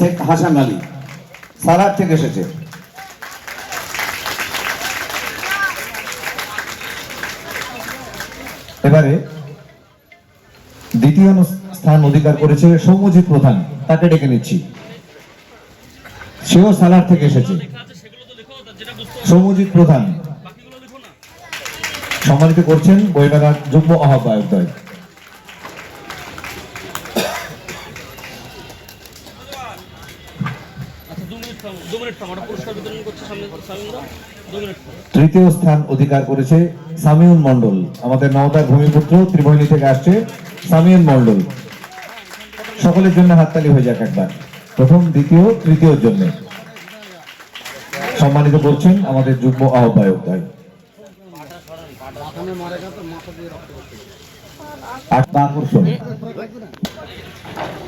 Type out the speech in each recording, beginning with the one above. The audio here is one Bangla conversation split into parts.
শেখ হাসান আলী সালার থেকে এসেছে। এবারে দ্বিতীয় স্থান অধিকার করেছে সৌম্যজিৎ প্রধান, তাকে ডেকে নিচ্ছি। সেও সালার থেকে এসেছে। সৌম্যজিৎ প্রধান। সম্মানিত করছেন বইমেলার যুগ্ম আহ্বায়ক দ্বয় তৃতীয় স্থান অধিকার করেছে সামিউন মন্ডল আমাদের নওদার ভূমিপুত্র ত্রিবহিনী থেকে আসছে সামিউন মন্ডল সকলের জন্য হাততালি হয়ে যাক একবার প্রথম দ্বিতীয় তৃতীয়র জন্য সম্মানিত করছেন আমাদের যুগ্ম আহ্বায়ক তাই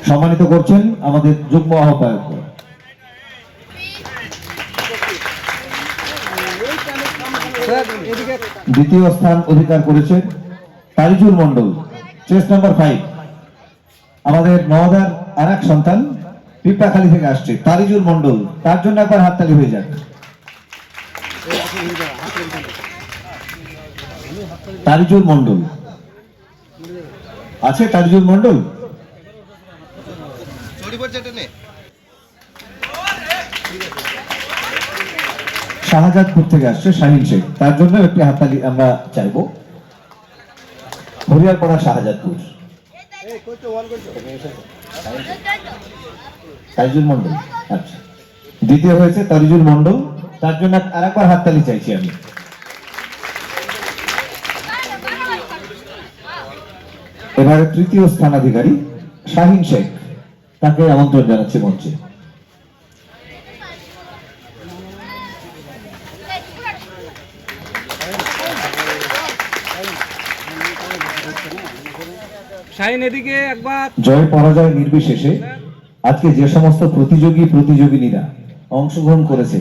সম্মানিত করছেন আমাদের যুগ্ম আহ্বায়ক দ্বিতীয় স্থান অধিকার করেছেন Tarijul Mondal chess number five আমাদের নওদার আর এক সন্তান পিপড়াখালী থেকে আসছে, তারিজুল মন্ডল তার জন্য একবার হাততালি হয়ে যাক। তারিজুল মন্ডল আছে তারিজুল মন্ডল শাহজাদপুর থেকে আসছে, শাহিন শেখ। তার জন্য একটি হাততালি আমরা চাইব। হরিয়ারপাড়া শাহজাদপুর তারিজুল মন্ডল আচ্ছা। দ্বিতীয় হয়েছে তারিজুল মন্ডল তার জন্য আরেকবার হাততালি চাইছি আমি। এবারে তৃতীয় স্থানাধিকারী শাহিন শেখ। তাকে আমন্ত্রণ জানাচ্ছি মঞ্চে। জয় পরাজয় নির্বিশেষে। আজকে যে সমস্ত প্রতিযোগী প্রতিযোগিনীরা অংশগ্রহণ করেছে